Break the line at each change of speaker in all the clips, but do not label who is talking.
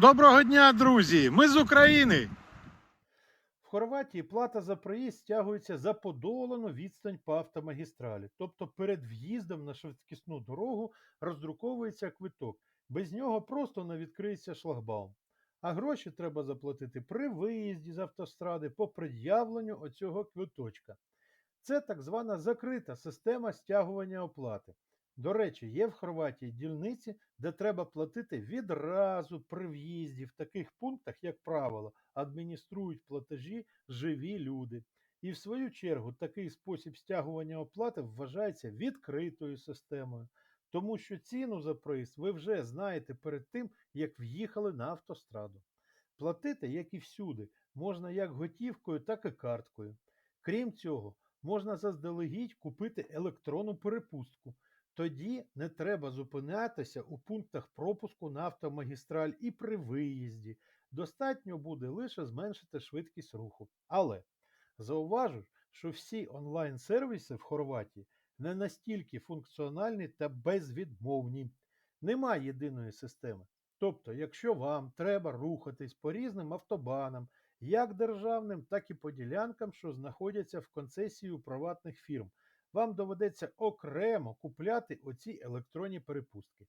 Доброго дня, друзі! Ми з України.
В Хорватії плата за проїзд стягується за подолану відстань по автомагістралі. Тобто перед в'їздом на швидкісну дорогу роздруковується квиток. Без нього просто не відкриється шлагбаум. А гроші треба заплатити при виїзді з автостради по пред'явленню оцього квиточка. Це так звана закрита система стягування оплати. До речі, є в Хорватії дільниці, де треба платити відразу при в'їзді. В таких пунктах, як правило, адмініструють платежі живі люди. І в свою чергу такий спосіб стягування оплати вважається відкритою системою, тому що ціну за проїзд ви вже знаєте перед тим, як в'їхали на автостраду. Платити, як і всюди, можна як готівкою, так і карткою. Крім цього, можна заздалегідь купити електронну перепустку. Тоді не треба зупинятися у пунктах пропуску на автомагістраль і при виїзді. Достатньо буде лише зменшити швидкість руху. Але зауважу, що всі онлайн-сервіси в Хорватії не настільки функціональні та безвідмовні. Немає єдиної системи. Тобто, якщо вам треба рухатись по різним автобанам, як державним, так і по ділянкам, що знаходяться в концесії у приватних фірм, вам доведеться окремо купляти оці електронні перепустки.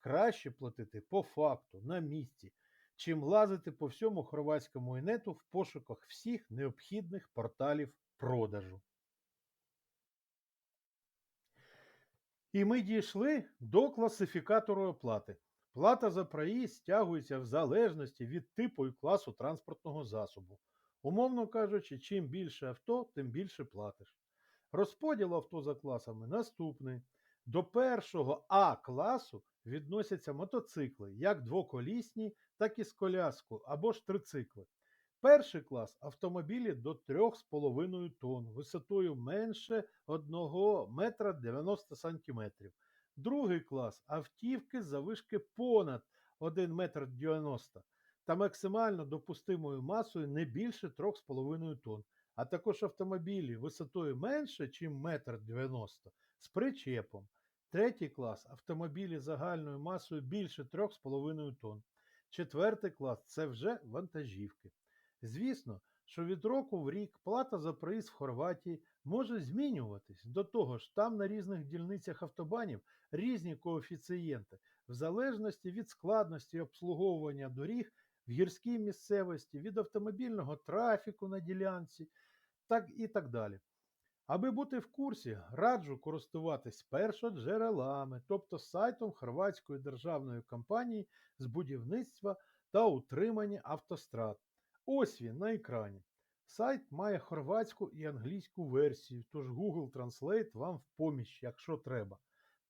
Краще платити по факту, на місці, чим лазити по всьому хорватському інету в пошуках всіх необхідних порталів продажу. І ми дійшли до класифікатору оплати. Плата за проїзд стягується в залежності від типу і класу транспортного засобу. Умовно кажучи, чим більше авто, тим більше платиш. Розподіл авто за класами наступний. До першого А класу відносяться мотоцикли, як двоколісні, так і з коляску або ж трицикли. Перший клас автомобілі до 3,5 тонн, висотою менше 1 метра 90 сантиметрів. Другий клас автівки завишки понад 1 метр 90 та максимально допустимою масою не більше 3,5 тонн а також автомобілі висотою менше, ніж 1,90 м з причепом. Третій клас автомобілі загальною масою більше 3,5 тонн. Четвертий клас це вже вантажівки. Звісно, що від року в рік плата за проїзд в Хорватії може змінюватись. До того ж, там на різних дільницях автобанів різні коефіцієнти, в залежності від складності обслуговування доріг в гірській місцевості, від автомобільного трафіку на ділянці, так і так далі. Аби бути в курсі, раджу користуватись першоджерелами, тобто сайтом Хорватської державної компанії з будівництва та утримання автострад. Ось він на екрані. Сайт має хорватську і англійську версію, тож Google Translate вам в поміч, якщо треба.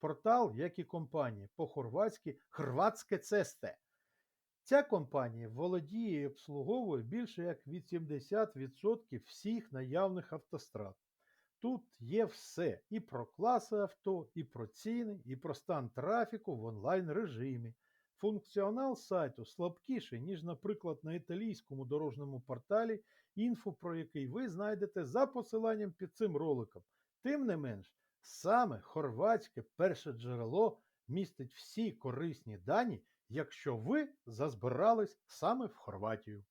Портал, як і компанія, по-хорватськи Хрватське цесте. Ця компанія володіє і обслуговує більше як від 70% всіх наявних автострад. Тут є все і про класи авто, і про ціни, і про стан трафіку в онлайн режимі. Функціонал сайту слабкіший, ніж, наприклад, на італійському дорожньому порталі, інфо про який ви знайдете за посиланням під цим роликом. Тим не менш, саме хорватське перше джерело містить всі корисні дані, якщо ви зазбирались саме в Хорватію.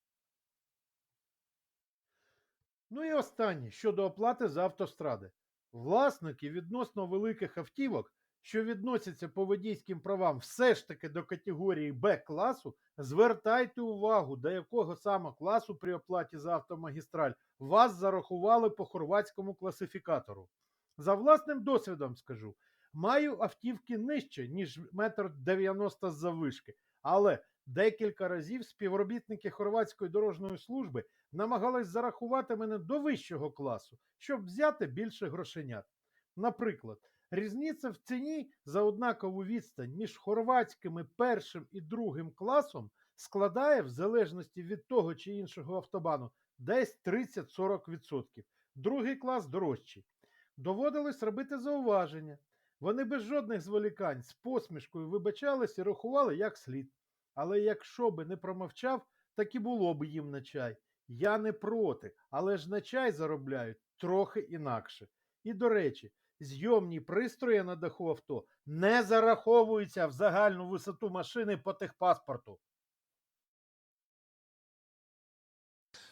Ну і останнє щодо оплати за автостради. Власники відносно великих автівок, що відносяться по водійським правам все ж таки до категорії Б класу, звертайте увагу, до якого саме класу при оплаті за автомагістраль вас зарахували по хорватському класифікатору. За власним досвідом скажу, маю автівки нижче, ніж метр 90 з завишки, але декілька разів співробітники Хорватської дорожньої служби намагались зарахувати мене до вищого класу, щоб взяти більше грошенят. Наприклад, різниця в ціні за однакову відстань між хорватськими першим і другим класом складає, в залежності від того чи іншого автобану, десь 30-40%. Другий клас дорожчий. Доводилось робити зауваження. Вони без жодних зволікань з посмішкою вибачались і рахували як слід. Але якщо би не промовчав, так і було б їм на чай. Я не проти, але ж на чай заробляють трохи інакше. І до речі, зйомні пристрої на даху авто не зараховуються в загальну висоту машини по техпаспорту.